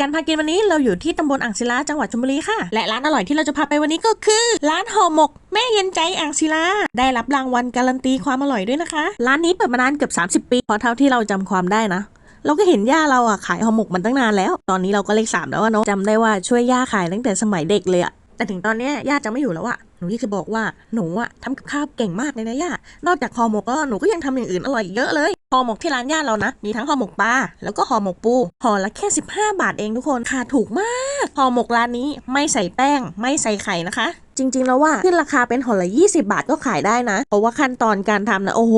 การพากินวันนี้เราอยู่ที่ตำบลอ่างศิลาจังหวัดชลบุรีค่ะ และร้านอร่อยที่เราจะพาไปวันนี้ก็คือ ร้านห่อหมก แม่เย็นใจอ่างศิลาได้รับรางวัลการันตีความอร่อยด้วยนะคะ ร้านนี้เปิดมานานเกือบ30 ปีพอเท่าที่เราจำความได้นะเราก็เห็นย่าเราอะขายห่อหมกมันตั้งนานแล้ว ตอนนี้เราก็เลขสามแล้วเนาะจำได้ว่าช่วยย่าขายตั้งแต่สมัยเด็กเลยอะ แต่ถึงตอนนี้ย่าจะไม่อยู่แล้วอะหนูอยากจะบอกว่าหนูอะทำกับข้าวเก่งมากเลยนะย่านอกจากห่อหมกแล้วหนูก็ยังทำอย่างอื่นอร่อยเยอะเลยห่อหมกที่ร้านย่าเรานะ มีทั้งห่อหมกปลาแล้วก็ห่อหมกปูห่อละแค่ 15 บาทเองทุกคนค่าถูกมากห่อหมกร้านนี้ไม่ใส่แป้ง ไม่ใส่ไข่นะคะ จริงๆแล้วว่าขึ้นราคาเป็นห่อละ20 บาทก็ขายได้นะ เพราะว่าขั้นตอนการทำนะโอ้โห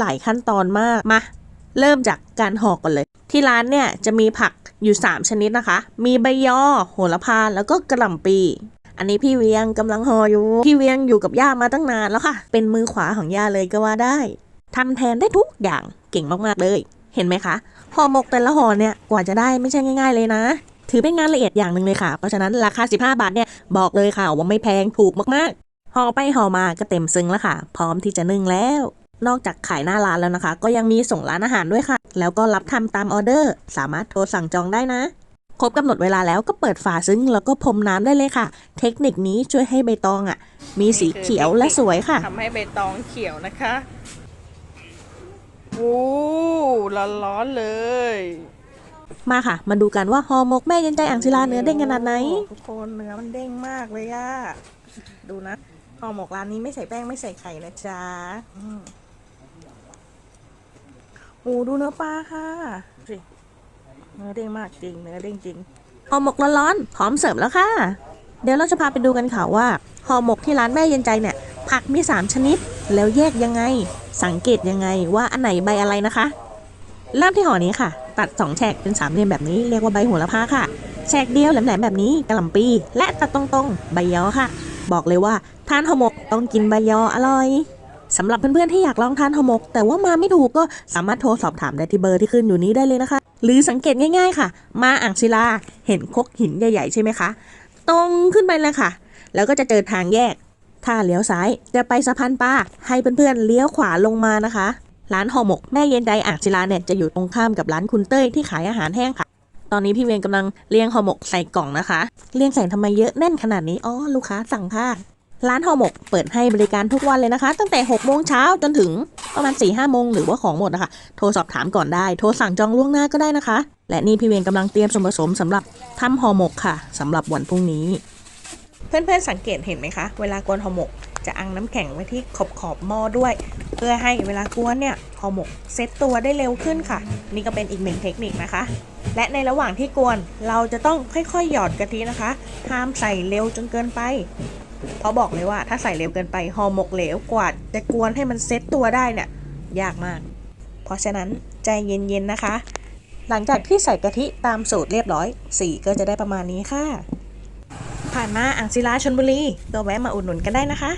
หลายขั้นตอนมากมาเริ่มจากการห่อก่อนเลย ที่ร้านเนี่ยจะมีผักอยู่ 3 ชนิดนะคะ มีใบยอ โหระพาแล้วก็กระหล่ำปี อันนี้พี่เวียงกำลังห่ออยู่ พี่เวียงอยู่กับย่ามาตั้งนานแล้วค่ะ เป็นมือขวาของย่าเลยก็ว่าได้ทำแทนได้ทุกอย่างเก่งมากๆเลย เห็นไหมคะห่อหมกแต่ละห่อเนี่ยกว่าจะได้ไม่ใช่ง่าย ๆเลยนะ ถือเป็นงานละเอียดอย่างหนึ่งเลยค่ะ เพราะฉะนั้นราคา 15 บาทเนี่ยบอกเลยค่ะว่าไม่แพงถูกมากๆห่อไปห่อมาก็เต็มซึ้งแล้วค่ะ พร้อมที่จะนึ่งแล้วนอกจากขายหน้าร้านแล้วนะคะ ก็ยังมีส่งร้านอาหารด้วยค่ะ แล้วก็รับทำตามออเดอร์ สามารถโทรสั่งจองได้นะ ครบกำหนดเวลาแล้วก็เปิดฝาซึ้งแล้วก็พรมน้ำได้เลยค่ะ เทคนิคนี้ช่วยให้ใบตองอะ มีสีเขียวและสวยค่ะ ทำให้ใบตองเขียวนะคะโอ้ร้อนๆเลย มาค่ะ มาดูกันว่าห่อหมกแม่ยันใจอ่างศิลาเนื้อเด้งขนาดไหนทุกคนเนื้อมันเด้งมากเลยอะดูนะห่อหมกร้านนี้ไม่ใส่แป้งไม่ใส่ไข่นะจ๊ะอืมโอ้ดูเนื้อปลาค่ะดูสิ เนื้อเด้งมากจริง เนื้อเด้งจริงห่อหมกร้อนๆพร้อมเสิร์ฟแล้วค่ะ เดี๋ยวเราจะพาไปดูกันค่ะว่าห่อหมกที่ร้านแม่เย็นใจเนี่ย ผักมี 3 ชนิด แล้วแยกยังไง สังเกตยังไงว่าอันไหนใบอะไรนะคะเริ่มที่ห่อนี้ค่ะ ตัด 2แฉกเป็นสามเหลี่ยมแบบนี้เรียกว่าใบโหระพาค่ะแฉกเดียวแหลมๆแบบนี้กระหล่ำปี และตัดตรงๆ ใบยอค่ะ บอกเลยว่าทานห่อหมกต้องกินใบยออร่อย สำหรับเพื่อนๆที่อยากลองทานห่อหมก แต่ว่ามาไม่ถูกก็สามารถโทรสอบถามได้ที่เบอร์ที่ขึ้นอยู่นี้ได้เลยนะคะ หรือสังเกตง่าย ๆ ค่ะ มาอ่างศิลาเห็นคกหินใหญ่ ๆ ใช่ไหมคะ ตรงขึ้นไปเลยค่ะ แล้วก็จะเจอทางแยก ถ้าเลี้ยวซ้ายจะไปสะพานปลาให้เพื่อนๆเลี้ยวขวาลงมานะคะ ร้านห่อหมกแม่เย็นใจอ่างศิลาเนี่ยจะอยู่ตรงข้ามกับร้านคุณเต้ยที่ขายอาหารแห้งค่ะ ตอนนี้พี่เวียนกำลังเรียงห่อหมกใส่กล่องนะคะ เรียงใส่ทำไมเยอะแน่นขนาดนี้อ๋อลูกค้าสั่งค่ะ ร้านห่อหมกเปิดให้บริการทุกวันเลยนะคะ ตั้งแต่ 6 โมงเช้าจนถึงประมาณ4ี่ห้าโมงหรือว่าของหมดนะคะ โทรสอบถามก่อนได้ โทรสั่งจองล่วงหน้าก็ได้นะคะ และนี่พี่เวียนกำลังเตรียมส่วนผสมสำหรับทำห่อหมกค่ะสำหรับวันพรุ่งนี้ เพื่อนๆสังเกตเห็นไหมคะ เวลากวนห่อหมกจะอังน้ำแข็งไว้ที่ขอบขอบหม้อด้วย เพื่อให้เวลากวนเนี่ยห่อหมกเซตตัวได้เร็วขึ้นค่ะ นี่ก็เป็นอีกหนึ่งเทคนิคนะคะ และในระหว่างที่กวนเราจะต้องค่อยๆ หยอดกะทินะคะ ห้ามใส่เร็วจนเกินไป เพราะบอกเลยว่าถ้าใส่เร็วเกินไปห่อหมกเหลวกว่าจะกวนให้มันเซตตัวได้เนี่ยยากมาก เพราะฉะนั้นใจเย็นๆนะคะ หลังจากที่ใส่กะทิตามสูตรเรียบร้อย สีก็จะได้ประมาณนี้ค่ะ ผ่านมาอ่างศิลาชนบุรีก็แวะมาอุดหนุนกันได้นะคะ